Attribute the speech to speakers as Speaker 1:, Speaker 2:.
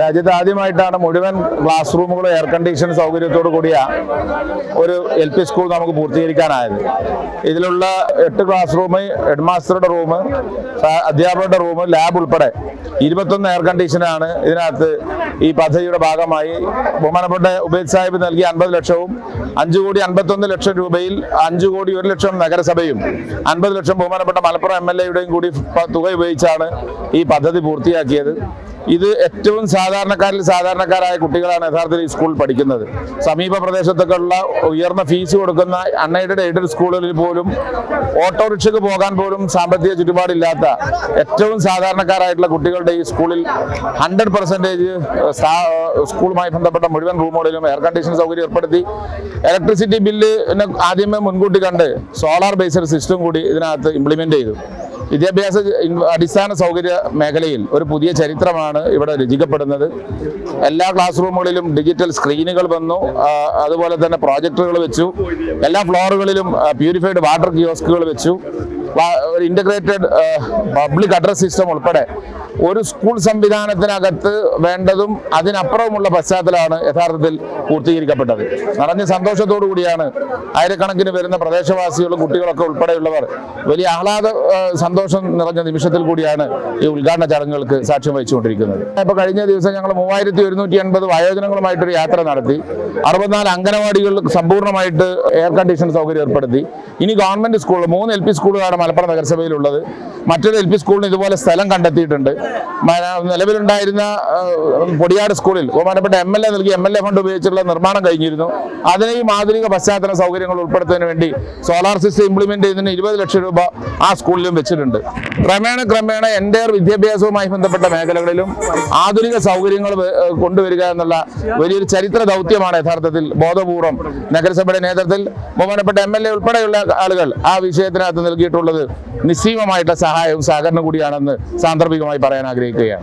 Speaker 1: രാജ്യത്ത് ആദ്യമായിട്ടാണ് മുഴുവൻ ക്ലാസ് റൂമുകളും എയർ കണ്ടീഷൻ സൗകര്യത്തോടു കൂടിയ ഒരു എൽ പി സ്കൂൾ നമുക്ക് പൂർത്തീകരിക്കാനായത്. ഇതിലുള്ള എട്ട് ക്ലാസ് റൂം ഹെഡ് മാസ്റ്ററുടെ റൂം അധ്യാപകരുടെ റൂം ലാബ് ഉൾപ്പെടെ ഇരുപത്തൊന്ന് എയർ കണ്ടീഷനാണ് ഇതിനകത്ത് ഈ പദ്ധതിയുടെ ഭാഗമായി. ബഹുമാനപ്പെട്ട ഉബൈദ് സാഹിബ് നൽകിയ അൻപത് ലക്ഷവും അഞ്ചു കോടി അൻപത്തൊന്ന് ലക്ഷം രൂപയിൽ അഞ്ചു കോടി ഒരു ലക്ഷം നഗരസഭയും അൻപത് ലക്ഷം ബഹുമാനപ്പെട്ട മലപ്പുറം എം എൽ എയുടെയും കൂടി തുക ഉപയോഗിച്ചാണ് ഈ പദ്ധതി പൂർത്തിയാക്കിയത്. ഇത് ഏറ്റവും സാധാരണക്കാരിൽ സാധാരണക്കാരായ കുട്ടികളാണ് യഥാർത്ഥത്തിൽ ഈ സ്കൂളിൽ പഠിക്കുന്നത്. സമീപ പ്രദേശത്തൊക്കെയുള്ള ഉയർന്ന ഫീസ് കൊടുക്കുന്ന അൺഎയ്ഡഡ് എയ്ഡഡ് സ്കൂളുകളിൽ പോലും ഓട്ടോറിക്ഷയ്ക്ക് പോകാൻ പോലും സാമ്പത്തിക ചുറ്റുപാടില്ലാത്ത ഏറ്റവും സാധാരണക്കാരായിട്ടുള്ള കുട്ടികളുടെ ഈ സ്കൂളിൽ ഹൺഡ്രഡ് പെർസെന്റേജ് സ്കൂളുമായി ബന്ധപ്പെട്ട മുഴുവൻ റൂമുകളിലും എയർ കണ്ടീഷൻ സൗകര്യം ഏർപ്പെടുത്തി. ഇലക്ട്രിസിറ്റി ബില്ല് ആദ്യമേ മുൻകൂട്ടി കണ്ട് സോളാർ ബേസ്ഡ് സിസ്റ്റം കൂടി ഇതിനകത്ത് ഇംപ്ലിമെന്റ് ചെയ്തു. വിദ്യാഭ്യാസ അടിസ്ഥാന സൗകര്യ മേഖലയിൽ ഒരു പുതിയ ചരിത്രമാണ് ഇവിടെ രചിക്കപ്പെടുന്നത്. എല്ലാ ക്ലാസ് റൂമുകളിലും ഡിജിറ്റൽ സ്ക്രീനുകൾ വന്നു. അതുപോലെ തന്നെ പ്രോജക്ടറുകൾ വെച്ചു. എല്ലാ ഫ്ലോറുകളിലും പ്യൂരിഫൈഡ് വാട്ടർ കിയോസ്കുകൾ വെച്ചു. ഇന്റഗ്രേറ്റഡ് പബ്ലിക് അഡ്രസ് സിസ്റ്റം ഉൾപ്പെടെ ഒരു സ്കൂൾ സംവിധാനത്തിനകത്ത് വേണ്ടതും അതിനപ്പുറമുള്ള പശ്ചാത്തലമാണ് യഥാർത്ഥത്തിൽ പൂർത്തീകരിക്കപ്പെട്ടത്. നിറഞ്ഞ സന്തോഷത്തോടു കൂടിയാണ് ആയിരക്കണക്കിന് വരുന്ന പ്രദേശവാസികളും കുട്ടികളൊക്കെ ഉൾപ്പെടെയുള്ളവർ വലിയ ആഹ്ലാദ സന്തോഷം നിറഞ്ഞ നിമിഷത്തിൽ കൂടിയാണ് ഈ ഉദ്ഘാടന ചടങ്ങുകൾക്ക് സാക്ഷ്യം വഹിച്ചുകൊണ്ടിരിക്കുന്നത്. ഇപ്പോൾ കഴിഞ്ഞ ദിവസം ഞങ്ങൾ മൂവായിരത്തി ഒരുന്നൂറ്റി എൺപത് വയോജനങ്ങളുമായിട്ടൊരു യാത്ര നടത്തി. അറുപത്തിനാല് അംഗനവാടികൾ സമ്പൂർണമായിട്ട് എയർ കണ്ടീഷൻ സൗകര്യം ഏർപ്പെടുത്തി. ഇനി ഗവൺമെന്റ് സ്കൂൾ മൂന്ന് എൽ പി സ്കൂളുകളാണ് മലപ്പുറം നഗരസഭയിലുള്ളത്. മറ്റൊരു എൽ പി സ്കൂളിന് ഇതുപോലെ സ്ഥലം കണ്ടെത്തിയിട്ടുണ്ട്. നിലവിലുണ്ടായിരുന്ന പൊടിയാട് സ്കൂളിൽ ബഹുമാനപ്പെട്ട എം എൽ എ നൽകി എം എൽ എ ഫണ്ട് ഉപയോഗിച്ചുള്ള നിർമ്മാണം കഴിഞ്ഞിരുന്നു. അതിനെ ഈ ആധുനിക പശ്ചാത്തല സൗകര്യങ്ങൾ ഉൾപ്പെടുത്തുന്നതിന് വേണ്ടി സോളാർ സിസ്റ്റം ഇംപ്ലിമെന്റ് ചെയ്തതിന് ഇരുപത് ലക്ഷം രൂപ ആ സ്കൂളിലും വെച്ചിട്ടുണ്ട്. ക്രമേണ ക്രമേണ എന്റെ വിദ്യാഭ്യാസവുമായി ബന്ധപ്പെട്ട മേഖലകളിലും ആധുനിക സൗകര്യങ്ങൾ കൊണ്ടുവരിക എന്നുള്ള വലിയൊരു ചരിത്ര ദൗത്യമാണ് യഥാർത്ഥത്തിൽ ബോധപൂർവം നഗരസഭയുടെ നേതൃത്വത്തിൽ ബഹുമാനപ്പെട്ട എം എൽ എ ഉൾപ്പെടെയുള്ള ആളുകൾ ആ വിഷയത്തിനകത്ത് നൽകിയിട്ടുള്ളത്. നിസ്സീമമായിട്ടുള്ള സഹായവും സഹകരണം കൂടിയാണെന്ന് സാന്ദർഭികമായി പറയാൻ ആഗ്രഹിക്കുകയാണ്.